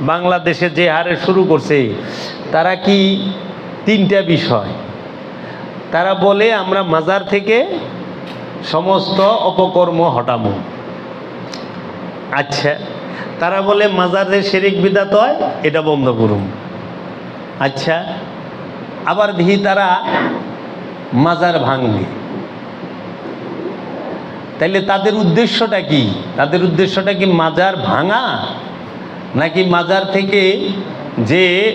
বাংলাদেশে যে হারে শুরু করছে, তারা কি তিনটা বিষয়? তারা বলে, আমরা মাজার থেকে সমস্ত অপকর্ম হটামো আচ্ছা তারা বলে, মাজারের শেরিক বিদাত হয়, এটা বন্ধ করুন। আচ্ছা আবার দেখি তারা মাজার ভাঙবে তাইলে তাদের উদ্দেশ্যটা কি? তাদের উদ্দেশ্যটা কি মাজার ভাঙা? নাকি মাজার থেকে যে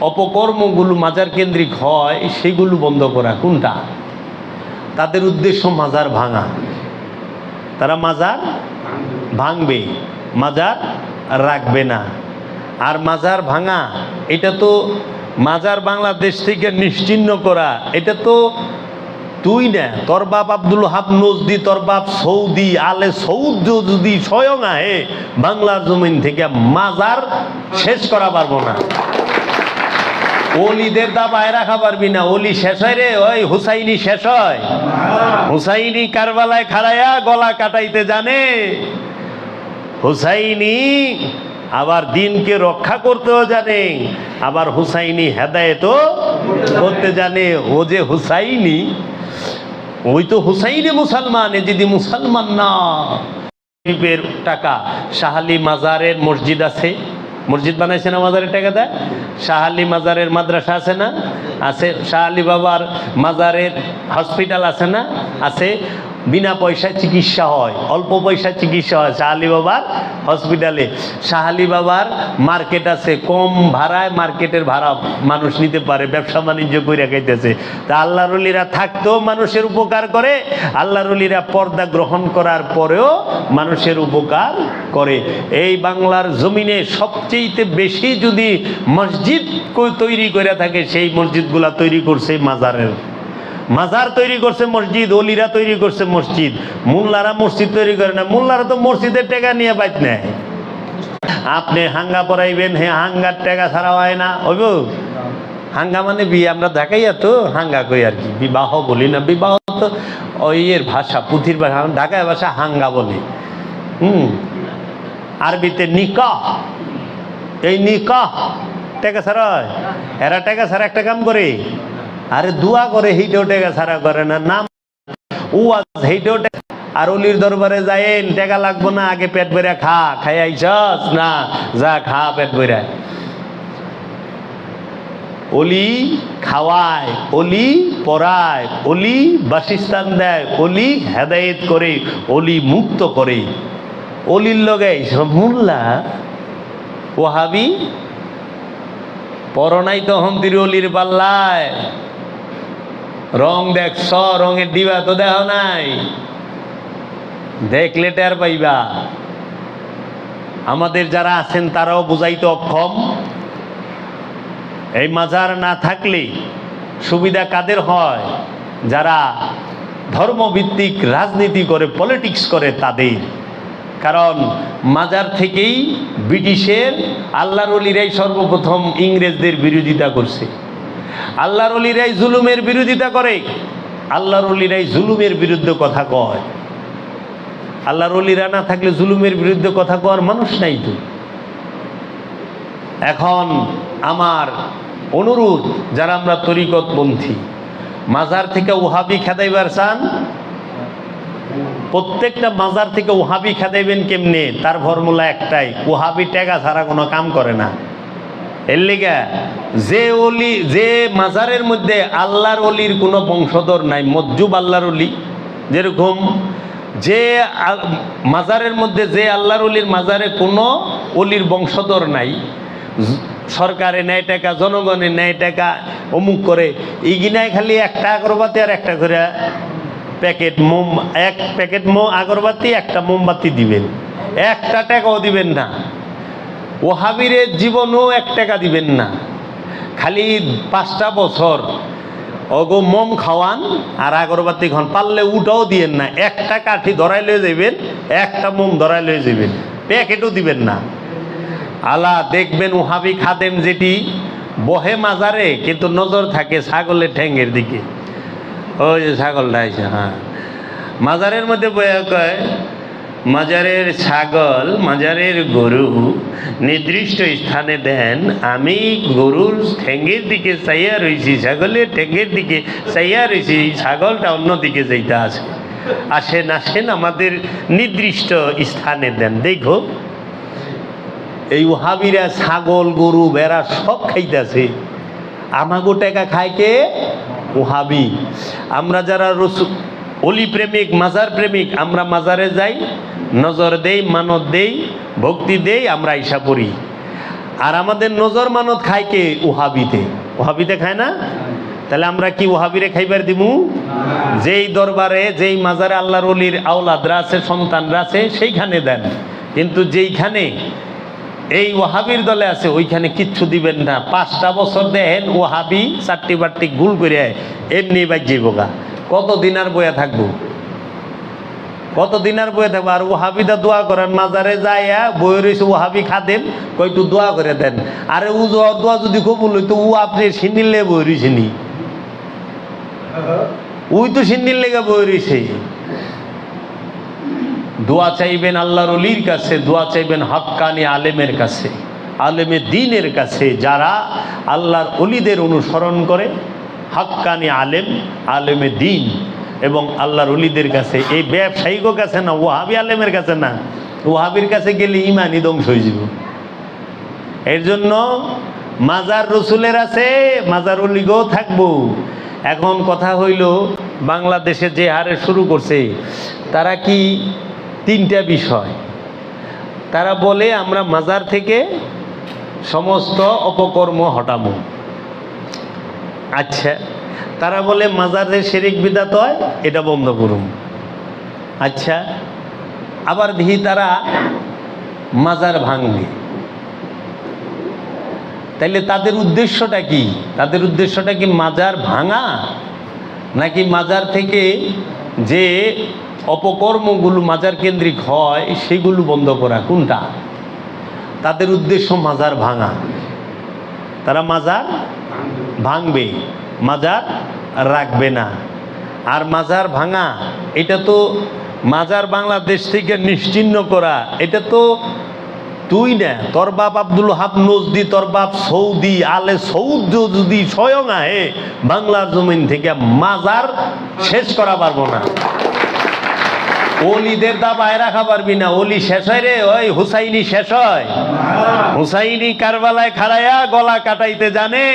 অপকর্মগুলো মাজার কেন্দ্রিক হয়, সেগুলো বন্ধ করা? কোনটা? তাদের উদ্দেশ্য মাজার ভাঙা। তারা মাজার ভাঙবে, মাজার রাখবে না। আর মাজার ভাঙা, এটা তো মাজার বাংলাদেশ থেকে নিশ্চিহ্ন করা, এটা তো তুই না, তোর বাপ আব্দুল হাব নজদি, তোর বাপ সৌদি, আলে সৌদ যদি স্বয়ং আহে, বাংলার জমিন থেকে মাজার শেষ করা পারব না। অলিদের দাবায় রাখা পারবি না, অলি শেষ হয় রে, ওই হুসাইনি শেষ হয়। হুসাইনি কারবালায় খাড়াইয়া গলা কাটাইতে জানে। হুসাইনি আবার দিনকে রক্ষা করতেও জানে, আবার হুসাইনি হেদায়েতও করতে জানে। ও যে হুসাইনি ওই তো হুসাইনে মুসলমান, এ যদি মুসলমান না। শিল্পের টাকা, শাহালি মাজারের মসজিদ আছে। মসজিদ বানাইছে না মাজারের টাকা দেয়? শাহালি মাজারের মাদ্রাসা আছে না? আছে শাহালি বাবার মাজারের হসপিটাল আছে না? আছে বিনা পয়সায় চিকিৎসা হয়, অল্প পয়সায় চিকিৎসা হয়। শাহালি বাবার হসপিটালে। শাহালি বাবার মার্কেট আছে, কম ভাড়ায় মার্কেটের ভাড়া মানুষ নিতে পারে, ব্যবসা বাণিজ্য করে খাইতেছে। তা আল্লাহ রলিরা থাকতেও মানুষের উপকার করে আল্লাহ রলিরা পর্দা গ্রহণ করার পরেও মানুষের উপকার করে। এই বাংলার জমিনে সবচেয়ে বেশি যদি মসজিদ তৈরি করে থাকে, সেই মসজিদগুলা তৈরি করছে মাজারের। মাজার তৈরি করছে মসজিদ অলিরা তৈরি করছে মসজিদ, মোল্লারা মসজিদ তৈরি করে না, মোল্লারা তো মসজিদের টাকা নিয়ে বাইত নেয়। আপনি হাঙ্গা পড়াইবেন হ্যাঁ হাঙ্গার টাকা ছাড়া হয় না। হইব হাঙ্গা মানে বিয়ে, আমরা দেখাইয়া তো হাঙ্গা কই আর কি, বিবাহ বলি না, বিবাহ তো ওই এর ভাষা, পুঁথির ভাষা ঢাকায় ভাষা হাঙ্গা বলি। হুম, আরবিতে নিকাহ, এই নিকাহ টাকা ছাড়া এরা টাকা ছাড়া একটা কাম করে। আরে দোয়া করে সেইটাও টাকা ছাড়া করে না, নাম টাকা আর অলির দরবারে যাইন টাকা লাগবো না, আগে পেট ভরে খা, খাই আইসস না, যা খা, পেট ভরে অলি খাওয়ায়, অলি পড়ায়, অলি বাসস্থান দেয়, অলি হেদায়েত করে, অলি মুক্ত করে। অলির লগে মোল্লা, ওহাবি, পরনাই তো হন্তির অলির পাল্লায়। রং দেখছ রঙের ডিবা তো দেহ নাই। দেখলে টের পাইবা। আমাদের যারা আছেন, তারাও বুঝাইতে অক্ষম। এই মাজার না থাকলে সুবিধা কাদের হয়? যারা ধর্মভিত্তিক রাজনীতি করে পলিটিক্স করে, তাদের। কারণ মাজার থেকেই ব্রিটিশের আল্লাহর অলিরাই সর্বপ্রথম ইংরেজদের বিরোধিতা করছে। আল্লাহর অলিরাই জুলুমের বিরোধিতা করে। আল্লাহর অলিরাই জুলুমের বিরুদ্ধে কথা কয়। আল্লাহর অলিরা না থাকলে জুলুমের বিরুদ্ধে কথা কওয়ার মানুষ নাই তো। এখন আমার অনুরোধ, যারা আমরা তরিকতপন্থী, মাজার থেকে ওহাবি খেদাইবার চান? প্রত্যেকটা মাজার থেকে ওহাবি খেদাইবেন কেমনে? তার ফর্মুলা একটাই, ওহাবি টেকা ছাড়া কোনো কাম করে না। এর লিগা, যে অলি যে মাজারের মধ্যে আল্লাহর অলির কোনো বংশধর নাই, মজ্জুব আল্লাহর অলি যেরকম যে মাজারের মধ্যে যে আল্লাহর অলির মাজারে কোনো অলির বংশধর নাই, সরকারে নেয় টাকা, জনগণে নেয় টাকা অমুক করে, ইগিনায় খালি একটা আগরবাতি আর একটা করে প্যাকেট মোম, এক প্যাকেট মো আগরবাতি, একটা মোমবাতি দিবেন। একটা টাকাও দিবেন না। ওহাবিরের জীবনও এক টাকা দিবেন না। খালি পাঁচটা বছর। অগো মম খাওয়ান আর আগরবাতি খান পারলে উটাও দিয়েন না। একটা কাঠি ধরাই লয়ে যাবেন একটা মোম ধরাই লয়ে যাবেন প্যাকেটও দিবেন না। আলা দেখবেন ওহাবি খাদেম যেটি বহে মাজারে, কিন্তু নজর থাকে ছাগলের ঠ্যাঙ্গের দিকে। ওই যে ছাগলটা আছে হ্যাঁ। মাজারের মধ্যে বয়ে কয় মাজারের ছাগল, মাজারের গরু নির্দিষ্ট স্থানে দেন। আমি গরুর ঠেঙ্গের দিকে চাইয়া রয়েছি ছাগলের ঠেঙ্গের দিকে চাইয়া রয়েছি ছাগলটা অন্যদিকে যাইতে আছে। আসেন আসেন আমাদের নির্দিষ্ট স্থানে দেন। দেখো, এই ওহাবিরা ছাগল, গরু বেড়া সব খাইতেছে। আমাগো টাকা খায় কে? ওহাবি। আমরা যারা রসু অলি প্রেমিক, মাজার প্রেমিক, আমরা মাজারে যাই, নজর দেই, মানত দেই, ভক্তি দেই, আমরা ইসা পড়ি। আর আমাদের নজর মানত খায় কে? ওহাবিতে। ওহাবিতে খায় না? তাহলে আমরা কি ওহাবিরে খাইবার দিমু? যেই দরবারে, যেই মাজারে আল্লাহর অলির আওলাদরা আছে, সন্তানরা আছে, সেইখানে দেন। কিন্তু যেইখানে এই ওহাবির দলে আছে, ওইখানে কিচ্ছু দিবেন না। পাঁচটা বছর দেখেন ওহাবি চারটি বারটি গুল করে এমনি বাজ্যে বোকা কতদিন আর বয়ে থাকব? কতদিন আর বয়ে থাকব? আর ওহাবিদা দোয়া করেন, মাজারে যাইয়া বয়ে রয়েছে ওহাবি খাদেন কয়টু দোয়া করে দেন। আরে উ দোয়া যদি কবুল হইতো ও আপনি সিন্দিলে বয়ে রয়েছে নি? ওই তো সিন্দির লেগে বয়ে রয়েছে দোয়া চাইবেন আল্লাহর অলির কাছে, দোয়া চাইবেন হক্কানি আলেমের কাছে, আলেমে দিনের কাছে, যারা আল্লাহর অলিদের অনুসরণ করে হক্কানি আলেম, আলেমে দিন। এবং আল্লাহর অলিদের কাছে, এই ব্যবসায়িকও কাছে না ওহাবি আলেমের কাছে না ওহাবির কাছে গেলে ইমানই ধ্বংস হয়ে যাব। এর জন্য মাজার রসুলের আছে, মাজার অলিগও থাকব। এখন কথা হইল, বাংলাদেশে যে হারে শুরু করছে, তারা কি তিনটা বিষয়? তারা বলে, আমরা মাজার থেকে সমস্ত অপকর্ম হটাবো। আচ্ছা তারা বলে মাজারে শেরিক বিদাত হয়, এটা বন্ধ করুন। আচ্ছা আবার দেখি তারা মাজার ভাঙবে তাইলে তাদের উদ্দেশ্যটা কি? তাদের উদ্দেশ্যটা কি মাজার ভাঙা? নাকি মাজার থেকে যে অপকর্মগুলো মাজার কেন্দ্রিক হয়, সেগুলো বন্ধ করা? কোনটা? তাদের উদ্দেশ্য মাজার ভাঙা। তারা মাজার ভাঙবে, মাজার রাখবে না। আর মাজার ভাঙা, এটা তো মাজার বাংলাদেশ থেকে নিশ্চিহ্ন করা, এটা তো তুই না, তোর বাপ আব্দুল হাব নজদি, তোর বাপ সৌদি, আলে সৌদ যদি স্বয়ং আহে, বাংলার জমিন থেকে মাজার শেষ করা পারব না। অলিদের দাবায় রাখা পারবি না, অলি শেষ হয় রে, ওই হুসাইনি শেষ হয়। হুসাইনি কারবালায় খাড়াইয়া গলা কাটাইতে জানে।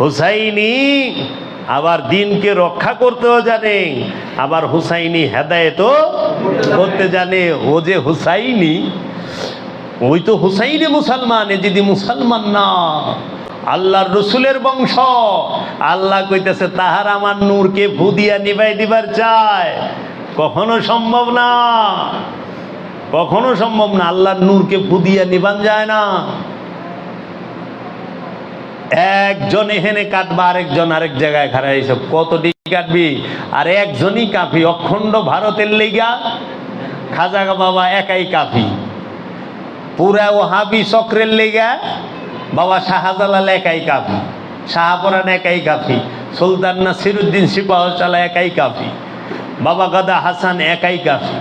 হুসাইনি আবার দিনকে রক্ষা করতেও জানে, আবার হুসাইনি হেদায়েতও করতে জানে। ও যে হুসাইনি, ওই তো হুসাইনে মুসলমান, এ যদি মুসলমান না, আল্লাহর রসুলের বংশ। আল্লাহ কইতেছে, তাহার আমার নূরকে ফু দিয়া নিবাই দিবার চায় কখনো সম্ভব না, কখনো সম্ভব না, আল্লাহর নূরকে ফু দিয়া নিবান যায় না। একজন এখানে কাটবা, আরেকজন আরেক জায়গায় খাড়া এইসব কত ডিগ্রি কাটবি? আর একজনই কাফি, অখণ্ড ভারতের লেগা খাজা বাবা, একাই কাফি। পুরা ও হাবি চক্রের লেগা বাবা শাহজালাল একাই কাফি। শাহপরান একাই কাফি। সুলতান নাসিরুদ্দিন সিপাহশালা একাই কাফি। বাবা গাদা হাসান একাই কাফি।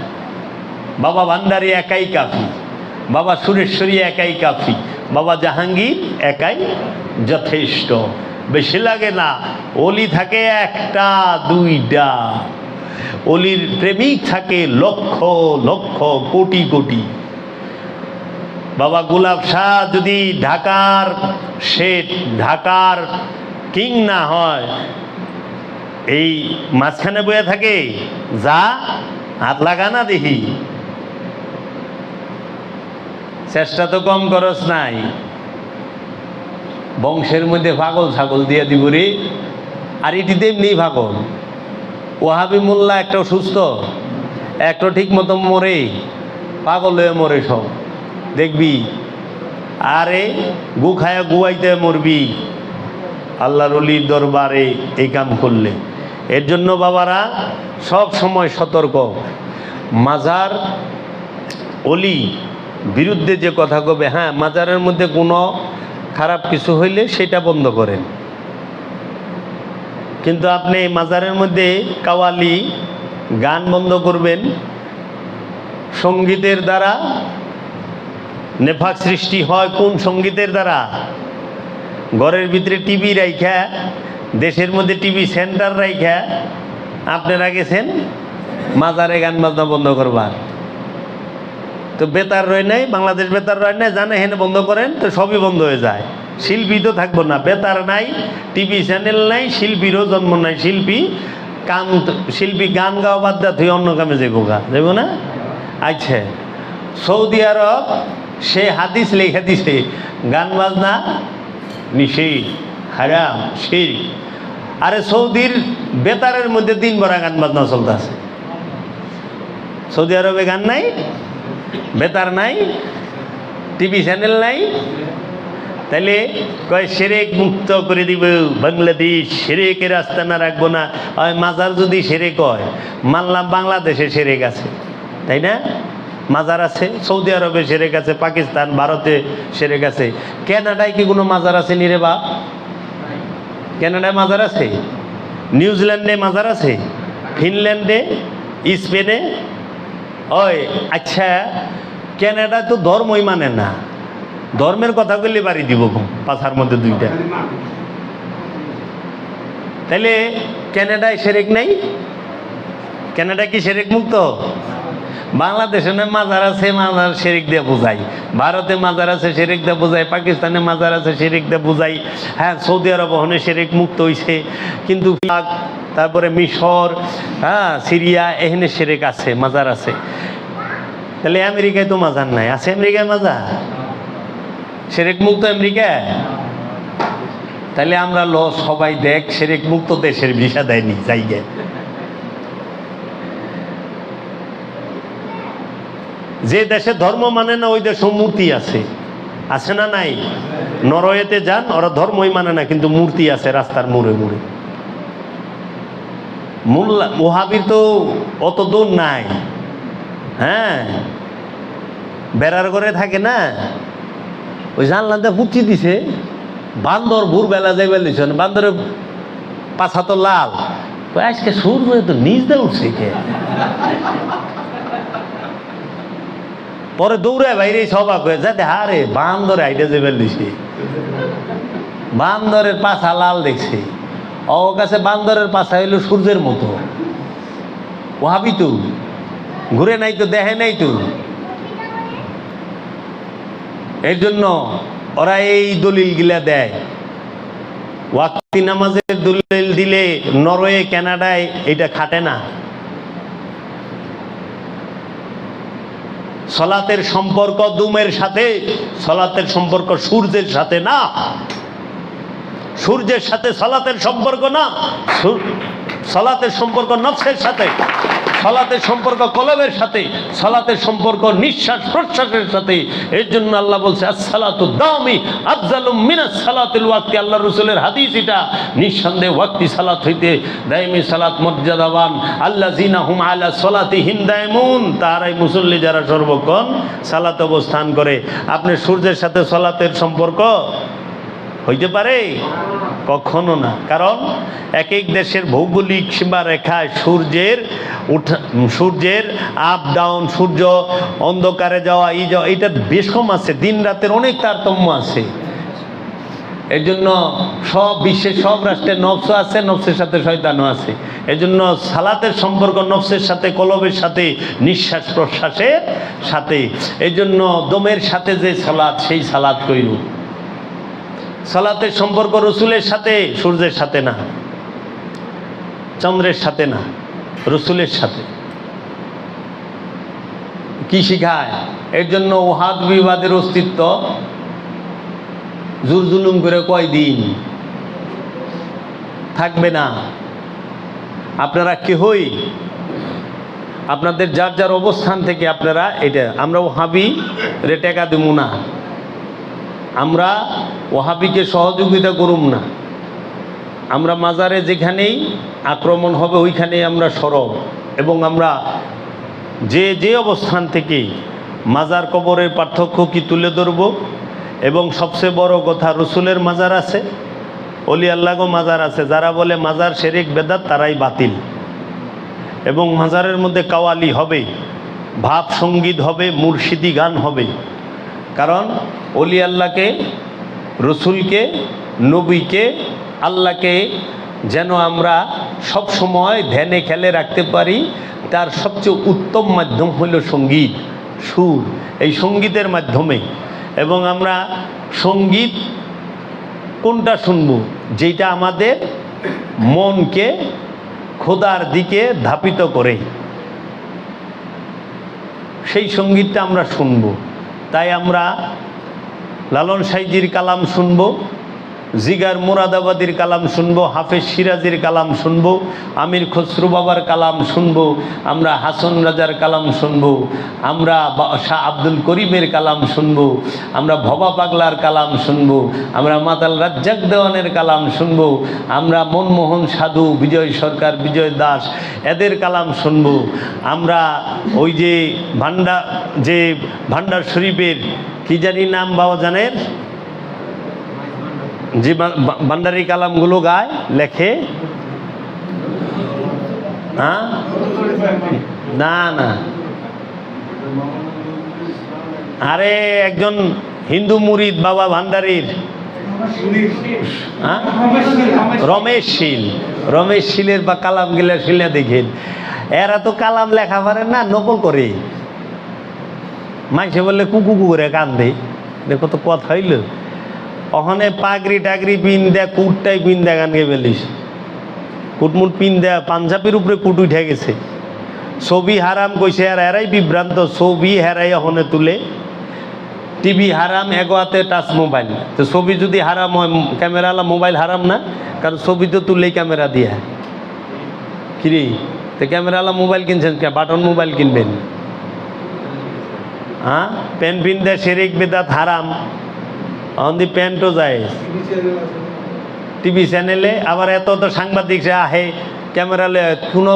বাবা ভান্ডারি একাই কাফি। বাবা সুরেশ্বরী একাই কাফি, বাবা জাহাঙ্গীর একাই যথেষ্ট। বেশি লাগে না, অলি থাকে একটা, দুইটা। অলির প্রেমিক থাকে লক্ষ লক্ষ, কোটি কোটি। বাবা গোলাপ শাহ যদি ঢাকার শেঠ, ঢাকার কিং না হয়, এই মাঝখানে বয়ে থাকে, যা হাত লাগা না দেখি চেষ্টা তো কম করস নাই। বংশের মধ্যে পাগল ছাগল দিয়ে দিব রে। আর এটি তেমনি পাগল। ওহাবি মোল্লা একটা সুস্থ একটা ঠিক মতো মরে, পাগল হয়ে মরে সব। দেখবি? আরে গু খায়া গুয়াইতে মরবি। আল্লাহর অলির দরবারে এই কাম করলে। এর জন্য বাবারা, সব সময় সতর্ক। মাজার অলি বিরুদ্ধে যে কথা কবে হ্যাঁ মাজারের মধ্যে কোনো খারাপ কিছু হইলে সেটা বন্ধ করেন। কিন্তু আপনি মাজারের মধ্যে কাওয়ালি, গান বন্ধ করবেন, সঙ্গীতের দ্বারা নেফাক সৃষ্টি হয় কোন সঙ্গীতের দ্বারা? ঘরের ভিতরে টিভি রাইখা, দেশের মধ্যে টিভি সেন্টার রাইখা আপনারা গেছেন মাজারে গান বাজনা বন্ধ করবার। তো বেতার রয় নাই, বাংলাদেশ বেতার রয় নাই, জানে হেনে বন্ধ করেন, তো সবই বন্ধ হয়ে যায়। শিল্পী তো থাকব না, বেতার নাই, টিভি চ্যানেল নাই, শিল্পীরও জন্ম নাই, শিল্পী কাম শিল্পী গান গাওয়া বাদ দেয় তুই অন্য কামে যাব গা যাব না? আচ্ছা সৌদি আরব, সে হাদিস লেখা দিছে, গান বাজনা নিষেধ, হারাম, শির। আরে সৌদির বেতারের মধ্যে দিন ভরা গান বাজনা চলতে আছে সৌদি আরবে গান নাই? বেতার নাই, টিভি চ্যানেল নাই। তাহলে কয়, সেরেক মুক্ত করে দিব, বাংলাদেশ সেরেকের রাস্তা না রাখব না। মাজার যদি সেরেক হয়, মানলাম বাংলাদেশে সেরেক আছে। তাই না? মাজার আছে, সৌদি আরবে সেরেক আছে, পাকিস্তান, ভারতে সেরেক আছে। ক্যানাডায় কি কোনো মাজার আছে নিরে বা ক্যানাডায় মাজার আছে? নিউজিল্যান্ডে মাজার আছে? ফিনল্যান্ডে? স্পেনে? ওই আচ্ছা ক্যানাডা তো ধর্মই মানে না। ধর্মের কথা বললে বাড়ি দিব পাথার মধ্যে দুইটা। তাহলে ক্যানাডায় সেরেক নেই? ক্যানাডা কি সেরেক মুক্ত? বাংলাদেশে না মাজার আছে, মাজার শেরিক দিয়ে বোঝাই। ভারতে মাজার আছে শেরিক দিয়ে বোঝাই। পাকিস্তানে মাজার আছে শেরিক দিয়ে বোঝাই। হ্যাঁ সৌদি আরব হনে শেরিক মুক্ত হইছে। কিন্তু তারপরে মিশর হ্যাঁ সিরিয়া এখানে শেরেক আছে, মাজার আছে। তাহলে আমেরিকায় তো মাজার নাই, আছে আমেরিকায় মাজার? শেরেক মুক্ত আমেরিকায়? তাহলে আমরা ল, সবাই দেখ, শেরেক মুক্ত দেশের ভিসা দেয়নি জায়গায় যে দেশে ধর্ম মানে না, ওই দেশে মূর্তি আছে। আছে না নাই? নরওয়েতে যান, ওরা ধর্মই মানে না, কিন্তু মূর্তি আছে রাস্তার মোড়ে মোড়ে। মোল্লা ওহাবির তো অত দূর নাই। হ্যাঁ? বেড়ার ঘরে থাকে না? ওই জানলাতে পুচি দিছে। বান্দর ভোর বেলা যাইবে দিছে বান্দরের পাছা তো লাল আজকে সূর্য তো নিজ দিয়ে উঠছে কে? পরে দৌড়ায় বাইরে সবা কয়ে যাতে হারে বান্দরে আইডে যাবে দিছে বান্দরের পাছা লাল দেখছে। কাছে বান্দরের পাছা হইল সূর্যের মতো। ও হাবি তো? ঘুরে নাই তো, দেখে নাই তো? এর জন্য ওরা এই দলিল গিলা দেয়। ওয়াক্তি নামাজের দলিল দিলে নরওয়ে, কানাডায় এটা খাটে না। সলাতের সম্পর্ক দুমের সাথে, সলাতের সম্পর্ক সূর্যের সাথে না। সূর্যের সাথে সালাতের সম্পর্ক না সালাতের সম্পর্ক নফসের সাথে, সালাতের সম্পর্ক কলমের সাথে, সালাতের সম্পর্ক নিঃশ্বাস প্রশ্বাসের সাথে। এর জন্য আল্লাহ বলছে, আসসালাতু দামি আফজালুম মিনাস সালাতুল ওয়াক্তি। আল্লাহ রসুলের হাদিস এটা। নিঃসন্দেহে ওয়াক্তি সালাত হইতে দায়মি সালাত মর্যাদাবান। আল্লাহ জিনা হুম আলা সলাতি হিন্দায়মুন তারাই মুসল্লি যারা সর্বক্ষণ সালাত অবস্থান করে। আপনি সূর্যের সাথে সালাতের সম্পর্ক হইতে পারে? কখনো না। কারণ এক এক দেশের ভৌগোলিক সীমা রেখায় সূর্যের উঠা, সূর্যের আপ ডাউন সূর্য অন্ধকারে যাওয়া, এই যাওয়া, এটা বেশ কম আছে। দিন রাতের অনেক তারতম্য আছে। এর জন্য সব বিশ্বের সব রাষ্ট্রের নফস আছে, নফসের সাথে শয়তানও আছে। এর জন্য সালাতের সম্পর্ক নফসের সাথে, কলবের সাথে, নিঃশ্বাস প্রশ্বাসের সাথে। এই জন্য দমের সাথে যে সালাদ সেই সালাদ কইরু। সালাতের সম্পর্ক রসুলের সাথে, সূর্যের সাথে না। চন্দ্রের সাথে না, রসুলের সাথে। কি শিখায়? এর জন্য ওহাদ বিবাদের অস্তিত্ব জুর জুলুম করে কয়দিন? থাকবে না। আপনারা কেহই? আপনাদের যার যার অবস্থান থেকে আপনারা এটা, আমরা ওহাবি রে টেকা দেবো না। আমরা ওহাবিকে সহযোগিতা করুম না। আমরা মাজারে যেখানেই আক্রমণ হবে, ওইখানেই আমরা সরব এবং আমরা যে যে অবস্থান থেকে মাজার কবরের পার্থক্য কি তুলে ধরব এবং সবচেয়ে বড় কথা, রসুলের মাজার আছে, অলি আল্লাহও মাজার আছে, যারা বলে মাজার শেরেক, বেদাত তারাই বাতিল। এবং মাজারের মধ্যে কাওয়ালি হবে, ভাব সংগীত হবে, মুর্শিদি গান হবে। কারণ অলি আল্লাহকে, রসুলকে, নবীকে, আল্লাহকে যেন আমরা সব সময় ধ্যানে খেলে রাখতে পারি, তার সবচেয়ে উত্তম মাধ্যম হলো সংগীত, সুর, এই সঙ্গীতের মাধ্যমে। এবং আমরা সংগীত কোনটা শুনব? যেটা আমাদের মনকে খোদার দিকে ধাপিত করে। সেই সঙ্গীতটা আমরা শুনব। তাই আমরা লালন সাইজির কালাম শুনব। জিগার মুরাদাবাদীর কালাম শুনব, হাফেজ সিরাজের কালাম শুনব, আমির খসরু বাবার কালাম শুনব, আমরা হাসন রাজার কালাম শুনব, আমরা শাহ আব্দুল করিমের কালাম শুনব, আমরা ভবা পাগলার কালাম শুনব, আমরা মাতাল রাজ্জাক দেওয়ানের কালাম শুনব, আমরা মনমোহন সাধু, বিজয় সরকার, বিজয় দাস, এদের কালাম শুনব, আমরা ওই যে ভান্ডার যে ভান্ডার শরীফের, কি জানি নাম বাবা জানের? যে ভান্ডারি কালামগুলো গায়, লেখে। হ্যাঁ? না না। আরে, একজন হিন্দু মুরিদ বাবা ভান্ডারির। হ্যাঁ? রমেশ শীল। রমেশ শীলের বা কালাম গিলা শিলে দেখেন। এরা তো কালাম লেখা পারে না, নকল করে। মাইসে বললে কুকু করে কান্দে। দেখো তো কথা হইল। ওখানে পাগড়ি টাগরি পিন দেয়া কুটটাই পিন দেয়া গান গে বেলিস কুটমুট পিন দেয়া পাঞ্জাবির উপরে কুট উঠে গেছে। ছবি হারাম কইছে, আর এরাই বিভ্রান্ত। ছবি হেরাই ওখানে তুলে। টিভি হারাম, এগোয়াতে টাচ মোবাইল। তো ছবি যদি হারাম হয় ক্যামেরাওয়ালা মোবাইল হারাম না? কারণ ছবি তো তুললেই ক্যামেরা দিয়া। কিরে? তো ক্যামেরাওয়ালা মোবাইল কিনছেন কে? বাটন মোবাইল কিনবেন? হ্যাঁ পেন পিন দেয় শেরেক বেদাত হারাম। অন্দি প্যান্টও যায়। টিভি চ্যানেলে আবার এত তো সাংবাদিক সে আহে ক্যামেরালে কোনো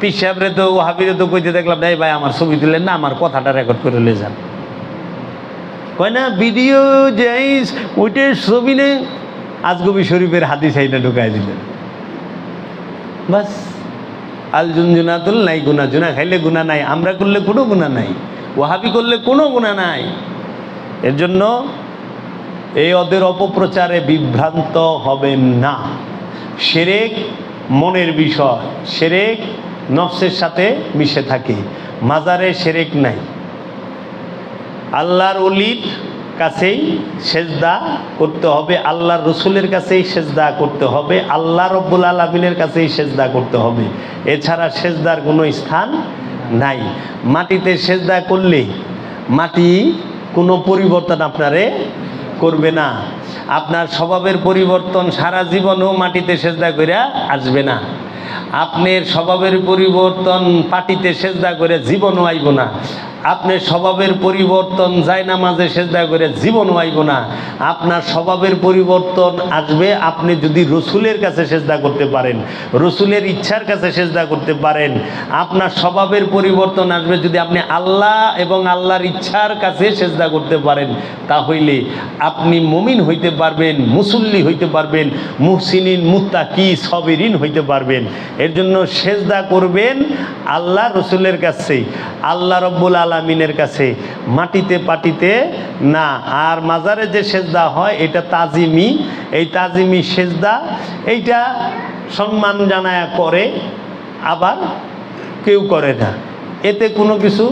পিসাবরে তো হাবিরে তো কইতে দেখলাম, এই ভাই, আমার ছবি তুলেন না, আমার কথাটা রেকর্ড করে লে যান। কয় না, ভিডিও যাইস ওইটার ছবি নেই আজগবি শরীফের হাতি সাইডে ঢুকাই দিলেন। বাস, আল জুনজুনাতুল নাই, গুনা জুনা, খাইলে গুণা নাই, আমরা করলে কোনো গুণা নাই, ওহাবি করলে কোনো গুণা নাই। এর জন্য এই ওদের অপপ্রচারে বিভ্রান্ত হবেন না। সেরেক মনের বিষয়, সেরেক নফসের সাথে মিশে থাকে। মাজারে সেরেক নাই। আল্লাহর অলির কাছেই সেজদা করতে হবে, আল্লাহর রসুলের কাছেই সেজদা করতে হবে, আল্লাহ রব্বুল আলমিনের কাছেই সেজদা করতে হবে। এছাড়া সেজদার কোনো স্থান নাই। মাটিতে সেজদা করলে মাটি কোনো পরিবর্তন আপনারে করবে না। আপনার স্বভাবের পরিবর্তন সারা জীবনও মাটিতে সেজদা করে আসবে না। আপনার স্বভাবের পরিবর্তন পাটিতে সেজদা করে জীবনও আইব না। আপনার স্বভাবের পরিবর্তন যায় না মাঝে সেজদা করে জীবন আইব না। আপনার স্বভাবের পরিবর্তন আসবে, আপনি যদি রসুলের কাছে সেজদা করতে পারেন, রসুলের ইচ্ছার কাছে সেজদা করতে পারেন, আপনার স্বভাবের পরিবর্তন আসবে যদি আপনি আল্লাহ এবং আল্লাহর ইচ্ছার কাছে সেজদা করতে পারেন, তাহলে আপনি মমিন হইতে পারবেন, মুসল্লি হইতে পারবেন, মুহসিনিন, মুত্তাকি, সবেরিন হইতে পারবেন। এর জন্য সেজদা করবেন আল্লাহ রসুলের কাছে। আল্লাহ রব্বুল আলমিনের কাছে, মাটিতে পাটিতে না। আর মাজারে যে সেজদা হয়, এটা তাজিমি। এই তাজিমি সেজদা, এইটা সম্মান জানায় করে, আবার কেউ করে না। এতে কোনো কিছু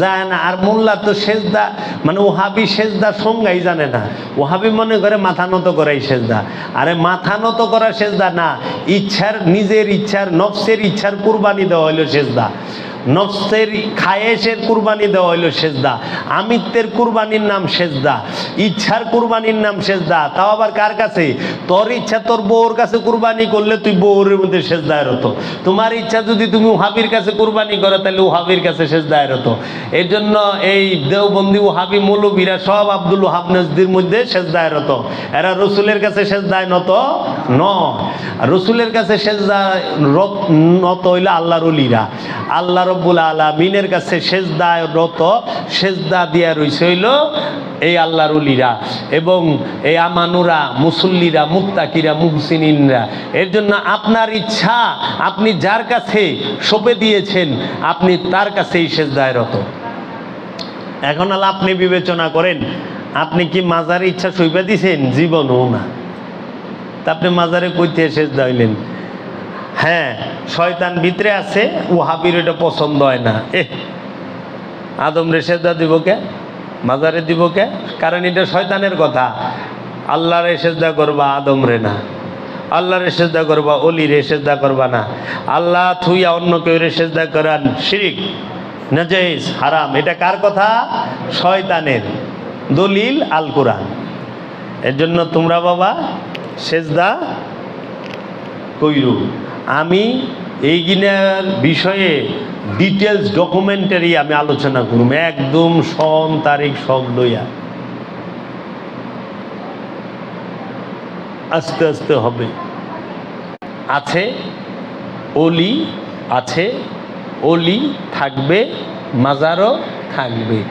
যায় না। আর মোল্লা তো সেজদা মানে ওহাবি সেজদা সংজ্ঞাই জানে না। ওহাবি মনে করে মাথা নত করাই সেজদা। আরে মাথা নত করা সেজদা না, ইচ্ছার, নিজের ইচ্ছার, নফসের ইচ্ছার কুরবানি দেওয়া হইল সেজদা। নফসের খায়েশের কুরবানি দেওয়া হইল সেজদা, আমিত্বের কুরবানির নাম সেজদা, ইচ্ছার কুরবানির নাম সেজদা। তাও আবার কার কাছে? তোর ইচ্ছা, তোর বউর কাছে কুরবানি করলে তুই বউর মধ্যে সেজদায় হতো তোমার ইচ্ছা যদি তুমি ওহাবির কাছে কুরবানি করো, তাহলে ওহাবির কাছে সেজদায় হতো এর জন্য এই দেওবন্দি ওহাবি মৌলবীরা সব আব্দুল ওহাব নজদির মধ্যে সেজদায় হতো এরা রসুলের কাছে সেজদায় নত ন রসুলের কাছে সেজদা রত- নত হইলে আল্লাহর অলিরা। আল্লাহ রব্বুল আলমিনের কাছে সেজদায় রত সেজদা দিয়া রইছে হইল এই আল্লাহর অলিরা এবং এই আমানুরা, মুসল্লিরা, মুত্তাকিরা, মুহসিনিনরা। এর জন্য আপনার ইচ্ছা, আপনি যার কাছে সঁপে দিয়েছেন, আপনি তার কাছেই সেজদায় রত। এখন আল্লাহ আপনি বিবেচনা করেন, আপনি কি মাজার ইচ্ছা সইপা দিছেন? জীবনও না। তা আপনি মাজারে কইতে শেষ দাইলেন হ্যাঁ শয়তান ভিতরে আছে ওহাবির এটা পছন্দ হয় না। এ আদম রে সেজদা দিব কে? মাজারে দিব কে? কারণ এটা শয়তানের কথা। আল্লাহরে সেজদা করবা, আদম রে না। আল্লাহরে সেজদা করবা অলি রে সেজদা করবা না। আল্লাহ থুইয়া অন্য কেউ সেজদা করান, শিরিক নাজাইজ হারাম। এটা কার কথা? শয়তানের। দলিল আল কোরআন। এর জন্য তোমরা বাবা সেজদা কইরু। আমি এই গিনার বিষয়ে ডিটেলস ডকুমেন্টারি আমি আলোচনা করুম। একদম সন তারিখ সব লইয়া। আস্তে আস্তে হবে। আছে, অলি আছে, অলি থাকবে, মাজারও থাকবে।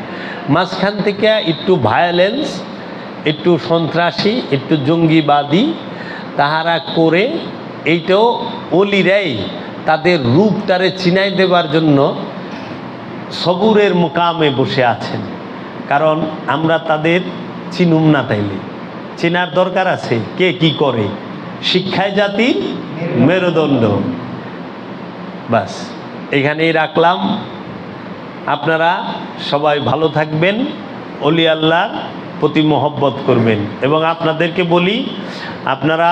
মাঝখান থেকে একটু ভায়োলেন্স একটু সন্ত্রাসী, একটু জঙ্গিবাদী তাহারা করে এইটাও অলিরাই তাদের রূপটারে চিনাই দেবার জন্য সবুরের মোকামে বসে আছেন। কারণ আমরা তাদের চিনুম না তাইলে। চেনার দরকার আছে, কে কি করে? শিক্ষায় জাতি মেরুদণ্ড। বাস, এখানেই রাখলাম। আপনারা সবাই ভালো থাকবেন, অলি আল্লাহর প্রতি মহব্বত করবেন। এবং আপনাদেরকে বলি, আপনারা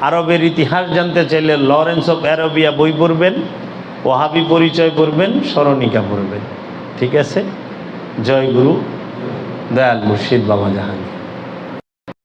আরবের ইতিহাস জানতে চাইলে লরেন্স অফ অ্যারবিয়া বই পড়বেন ওহাবি পরিচয় পড়বেন, স্মরণিকা পড়বেন। ঠিক আছে? জয় গুরু, দয়াল মুর্শিদ বাবা জাহাঙ্গীর